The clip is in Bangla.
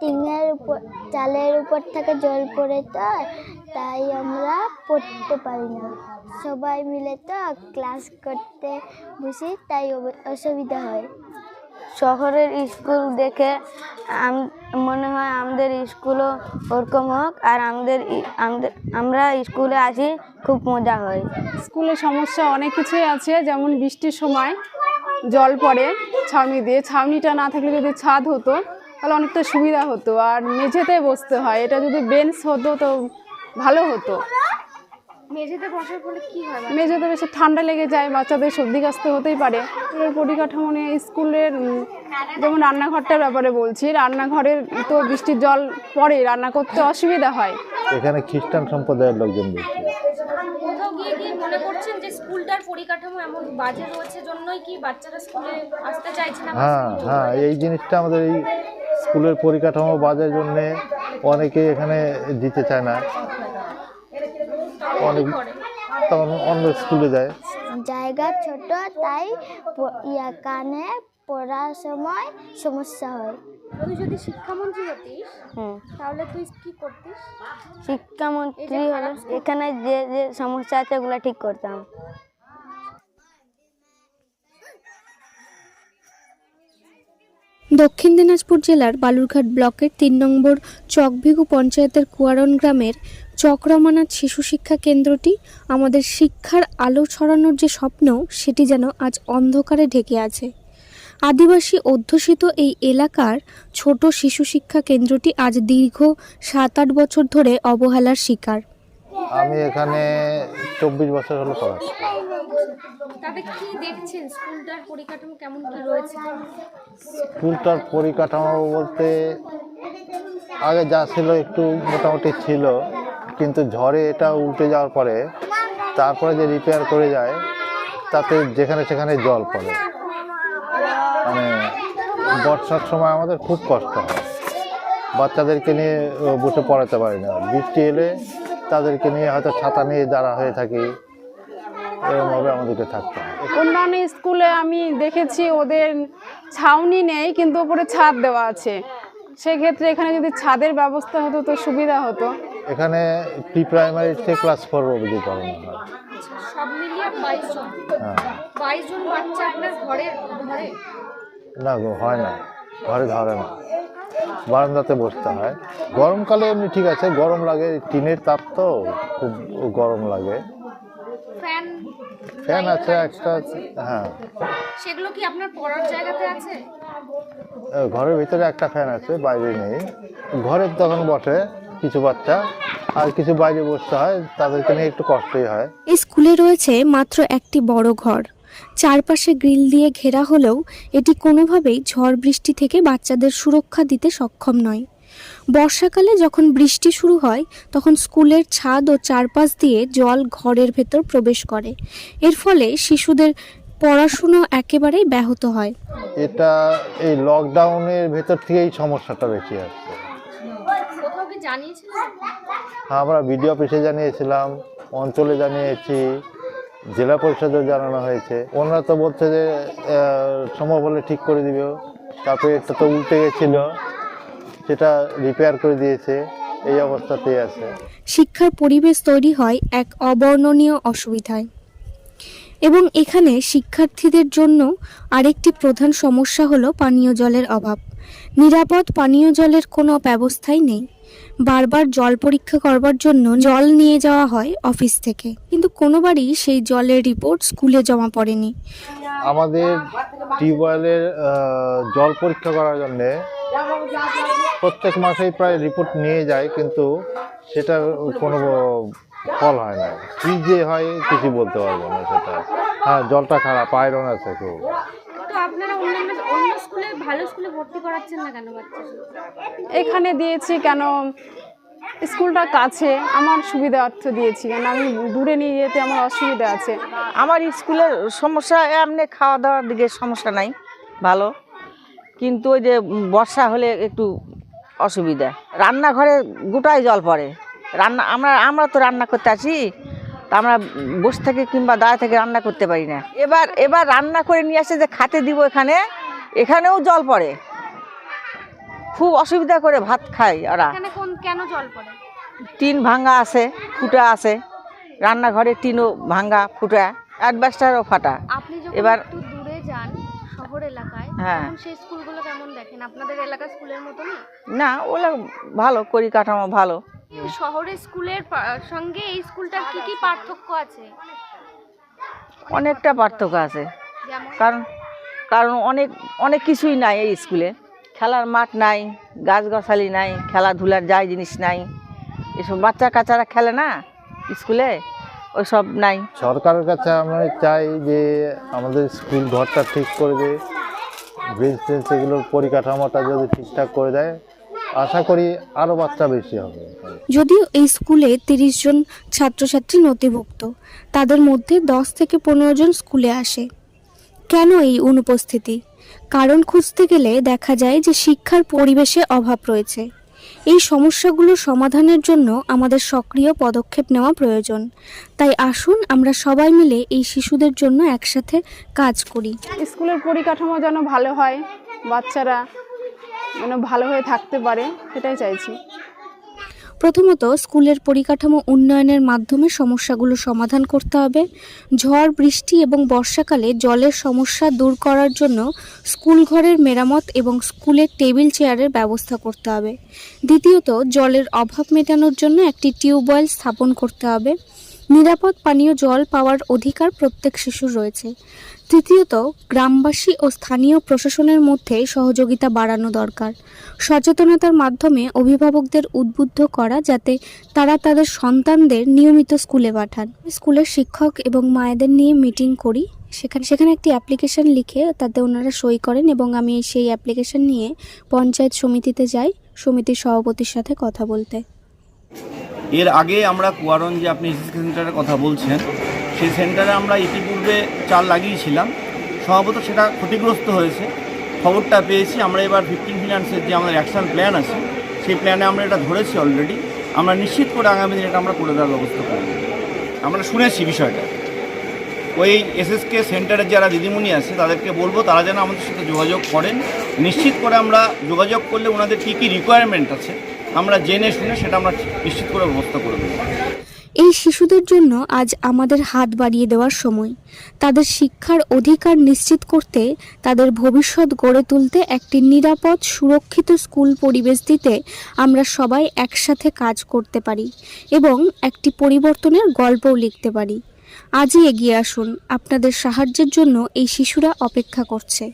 টিনের উপর, চালের উপর থেকে জল পড়ে তো, তাই আমরা পড়তে পারি না। সবাই মিলে তো ক্লাস করতে বসি, তাই অসুবিধা হয়। শহরের স্কুল দেখে মনে হয় আমাদের স্কুলও ওরকম হোক, আর আমাদের আমাদের, আমরা স্কুলে আসি, খুব মজা হয়। স্কুলে সমস্যা অনেক কিছুই আছে, যেমন বৃষ্টির সময় জল পড়ে, ছাউনি দিয়ে, ছাউনিটা না থাকলে যদি ছাদ হতো তাহলে অনেকটা সুবিধা হতো। আর মেঝেতে বসতে হয় এটা যদি বেঞ্চ হতো তো ভালো হতো। মেঝেতে বসার ফলে কি হয় মেঝেতে বেশি ঠান্ডা লেগে যায় বাচ্চাদের সর্দি কাশতে হতেই পারে। পরিকাঠামো নিয়ে স্কুলের যেমন রান্নাঘরটার ব্যাপারে বলছি রান্নাঘরের তো বৃষ্টির জল পড়ে রান্না করতে অসুবিধা হয়। এখানে খ্রিস্টান সম্প্রদায়ের লোকজন বেশি। কোথাও গিয়ে গিয়ে মনে করছেন যে স্কুলটার পরিকাঠামো এমন বাজে রয়েছে জন্যই কি বাচ্চারা স্কুলে আসতে চাইছে না হ্যাঁ হ্যাঁ এই জিনিসটা আমাদের এই স্কুলের পরিকাঠামো বাজার জন্যে অনেকে এখানে দিতে চায় না। অনেক তখন অন্য স্কুলে যায়। জায়গা ছোট তাই ইয়া কানে পড়ার সময় সমস্যা হয়। তুই যদি শিক্ষামন্ত্রী হতিস তাহলে তুই কি করতিস? শিক্ষামন্ত্রী হলো এখানে যে যে সমস্যা আছে ওগুলো ঠিক করতাম। দক্ষিণ দিনাজপুর জেলার বালুরঘাট ব্লকের তিন নম্বর চকভিগু পঞ্চায়েতের কুয়ারন গ্রামের চক্রমানাথ শিশু শিক্ষা কেন্দ্রটি আমাদের শিক্ষার আলো ছড়ানোর যে স্বপ্ন, সেটি যেন আজ অন্ধকারে ঢেকে আছে। আদিবাসী অধ্যুষিত এই এলাকার ছোট শিশু শিক্ষা কেন্দ্রটি আজ দীর্ঘ সাত আট বছর ধরে অবহেলার শিকার। আমি এখানে চব্বিশ বছর হলো পড়াচ্ছি। তাতে কি দেখছেন? স্কুলটার পরিকাঠামো কেমন কি রয়েছে? স্কুলটার পরিকাঠামো বলতে আগে যা ছিল একটু মোটামুটি ছিল কিন্তু ঝড়ে এটা উল্টে যাওয়ার পরে তারপরে যে রিপেয়ার করে যায় তাতে যেখানে সেখানে জল পড়ে। মানে বর্ষার সময় আমাদের খুব কষ্ট হয়। বাচ্চাদেরকে নিয়ে বসে পড়াতে পারি না। বৃষ্টি এলে তাদেরকে নিয়ে হয়তো ছাতা নিয়ে দাঁড়া হয়ে থাকি এরকমভাবে আমাদেরকে থাকতে হয়। অন্যান্য স্কুলে আমি দেখেছি ওদের ছাউনি নেই কিন্তু ওপরে ছাদ দেওয়া আছে। সেক্ষেত্রে এখানে যদি ছাদের ব্যবস্থা হতো তো সুবিধা হতো। এখানে প্রি প্রাইমারি থেকে ক্লাস ফোর অবধি পড়ানো হয়। সব মিলিয়ে বাইশ জন। হ্যাঁ। বাইশ জন বাচ্চা আপনার ঘরে? ঘরে? না গো হয় না। ঘরে ধরে না। বারান্দাতে বসতে হয়। গরমকালে এমনি ঠিক আছে গরম লাগে টিনের তাপ তো খুব গরম লাগে। ফ্যান ফ্যান আছে একটা হ্যাঁ। সেগুলো কি আপনার পড়ার জায়গাতে আছে? ঘরের ভিতরে একটা ফ্যান আছে বাইরে নেই। ঘরে তখন বসে কিছু বাচ্চা আর কিছু বাইরে বসতে হয় তাদেরকে নিয়ে একটু কষ্টই হয়। এই স্কুলে রয়েছে মাত্র একটি বড় ঘর। চারপাশে গ্রিল দিয়ে ঘেরা হলেও এটি কোনোভাবেই ঝড় বৃষ্টি থেকে বাচ্চাদের সুরক্ষা দিতে সক্ষম নয়। বর্ষাকালে যখন বৃষ্টি শুরু হয় তখন স্কুলের ছাদ ও চারপাশ দিয়ে জল ঘরের ভেতর প্রবেশ করে। এর ফলে শিশুদের পড়াশুনো একেবারেই ব্যাহত হয়। এটা এই লকডাউনের ভেতর থেকেই সমস্যাটা বেশি আসছে। কোথাও কি জানিয়েছিলেন? হ্যাঁ আমরা বিডিও অফিসে জানিয়েছিলাম অঞ্চলে জানিয়েছি। জেলা পরিষদেও জানানো হয়েছে। ওনারা তো বলছে যে সম্ভব হলে ঠিক করে দিবে। তারপরে একটা তো উল্টে গেছিল, সেটা রিপেয়ার করে দিয়েছে। এই অবস্থাতেই আছে। শিক্ষার পরিবেশ তৈরি হয় এক অবর্ণনীয় অসুবিধায়। এবং এখানে শিক্ষার্থীদের জন্য আরেকটি প্রধান সমস্যা হলো পানীয় জলের অভাব। নিরাপদ পানীয় জলের কোনো ব্যবস্থাই নেই। বারবার জল পরীক্ষা করবার জন্য জল নিয়ে যাওয়া হয় অফিস থেকে। কিন্তু কোনোবারই সেই জলের রিপোর্ট স্কুলে জমা পড়েনি। আমাদের টিউবওয়েলের জল পরীক্ষা করার জন্যে প্রত্যেক মাসেই প্রায় রিপোর্ট নিয়ে যায়, কিন্তু সেটার কোনো ফল হয় না। কি যে হয় কিছু বলতে পারব না সেটা। হ্যাঁ জলটা খারাপ, আয়রন আছে খুব তো আপনারা অন্যান্য অন্য স্কুলে ভালো স্কুলে ভর্তি করাচ্ছেন না কেন বাচ্চা এখানে দিয়েছি কেন? স্কুলটা কাছে আমার সুবিধা অর্থ দিয়েছি। কেন আমি দূরে নিয়ে যেতে আমার অসুবিধা আছে। আমার স্কুলের সমস্যা এমনি খাওয়া দাওয়ার দিকে সমস্যা নাই ভালো। কিন্তু ওই যে বর্ষা হলে একটু অসুবিধা। রান্নাঘরে গোটাই জল পড়ে। রান্না আমরা আমরা তো রান্না করতে আসি তা আমরা বসে থেকে কিংবা দাঁড়া থেকে রান্না করতে পারি না। এবার এবার রান্না করে নিয়ে আসে যে খাতে দিব এখানে এখানেও জল পড়ে। খুব অসুবিধা করে ভাত খায় ওরা। এখানে কোন কেন জল পড়ে? টিন ভাঙ্গা আছে ফুটা আছে। রান্নাঘরে টিনও ভাঙ্গা ফুটা অ্যাডভাস্টারও ফাটা। আপনি এবার- একটু দূরে যান শহর এলাকায় হ্যাঁ। সেই স্কুলগুলো কেমন দেখেন? আপনাদের এলাকার স্কুলের মতনই না? ওগুলো ভালো পরিকাঠামো ভালো। শহরের স্কুলের সঙ্গে এই স্কুলটার কি কি পার্থক্য আছে? অনেকটা পার্থক্য আছে। কারণ কারণ অনেক অনেক কিছুই নাই এই স্কুলে। খেলার মাঠ নাই গাছগাছালি নাই খেলাধুলার যাই জিনিস নাই। এসব বাচ্চা কাচ্চারা খেলে না স্কুলে? ওইসব নাই। সরকারের কাছে আমরা চাই যে আমাদের স্কুল ঘরটা ঠিক করে বেঞ্চ টেঞ্চ এগুলোর পরিকাঠামোটা যদি ঠিকঠাক করে দেয় আশা করি আরও বাচ্চা বেশি হবে। যদিও এই স্কুলে তিরিশ জন ছাত্রছাত্রী নথিভুক্ত তাদের মধ্যে দশ থেকে পনেরো জন স্কুলে আসে। কেন এই অনুপস্থিতি? কারণ খুঁজতে গেলে দেখা যায় যে শিক্ষার পরিবেশে অভাব রয়েছে। এই সমস্যাগুলো সমাধানের জন্য আমাদের সক্রিয় পদক্ষেপ নেওয়া প্রয়োজন। তাই আসুন আমরা সবাই মিলে এই শিশুদের জন্য একসাথে কাজ করি। স্কুলের পরিকাঠামো যেন ভালো হয়, বাচ্চারা যেন ভালো হয়ে থাকতে পারে সেটাই চাইছি। প্রথমত স্কুলের পরিকাঠামো উন্নয়নের মাধ্যমে সমস্যাগুলো সমাধান করতে হবে। ঝড়, বৃষ্টি এবং বর্ষাকালে জলের সমস্যা দূর করার জন্য স্কুল ঘরের মেরামত এবং স্কুলের টেবিল চেয়ারের ব্যবস্থা করতে হবে। দ্বিতীয়ত, জলের অভাব মেটানোর জন্য একটি টিউবওয়েল স্থাপন করতে হবে। নিরাপদ পানীয় জল পাওয়ার অধিকার প্রত্যেক শিশুর রয়েছে। তৃতীয়ত, গ্রামবাসী ও স্থানীয় প্রশাসনের মধ্যে সহযোগিতা বাড়ানো দরকার। সচেতনতার মাধ্যমে অভিভাবকদের উদ্বুদ্ধ করা যাতে তারা তাদের সন্তানদের নিয়মিত স্কুলে পাঠান। স্কুলের শিক্ষক এবং মায়েদের নিয়ে মিটিং করি। সেখানে সেখানে একটি অ্যাপ্লিকেশন লিখে তাতে ওনারা সই করেন এবং আমি সেই অ্যাপ্লিকেশন নিয়ে পঞ্চায়েত সমিতিতে যাই। সমিতির সভাপতির সাথে কথা বলতে। এর আগে আমরা কুয়ারন যে আপনি এসএসকে সেন্টারের কথা বলছেন, সেই সেন্টারে আমরা ইতিপূর্বে চাল লাগিয়েছিলাম। সম্ভবত সেটা ক্ষতিগ্রস্ত হয়েছে। খবরটা পেয়েছি, আমরা এবার ফিফটিন ফিনান্সের যে আমাদের অ্যাকশন প্ল্যান আছে, সেই প্ল্যানে আমরা এটা ধরেছি অলরেডি আমরা নিশ্চিত করে আগামী দিনে এটা আমরা করে দেওয়ার ব্যবস্থা করব। আমরা শুনেছি বিষয়টা। ওই এসএসকে সেন্টারের যারা দিদিমণি আছে, তাদেরকে বলব, তারা যেন আমাদের সাথে যোগাযোগ করেন। নিশ্চিত করে আমরা যোগাযোগ করলে ওনাদের কী কী রিকোয়ারমেন্ট আছে আমরা জেনে শুনে সেটা আমরা নিশ্চিত করে ব্যবস্থা করে দেবো। এই শিশুদের জন্য আজ আমাদের হাত বাড়িয়ে দেওয়ার সময়। তাদের শিক্ষার অধিকার নিশ্চিত করতে, তাদের ভবিষ্যৎ গড়ে তুলতে একটি নিরাপদ, সুরক্ষিত স্কুল পরিবেশ দিতে আমরা সবাই একসাথে কাজ করতে পারি এবং একটি পরিবর্তনের গল্পও লিখতে পারি। আজই এগিয়ে আসুন। আপনাদের সাহায্যের জন্য এই শিশুরা অপেক্ষা করছে।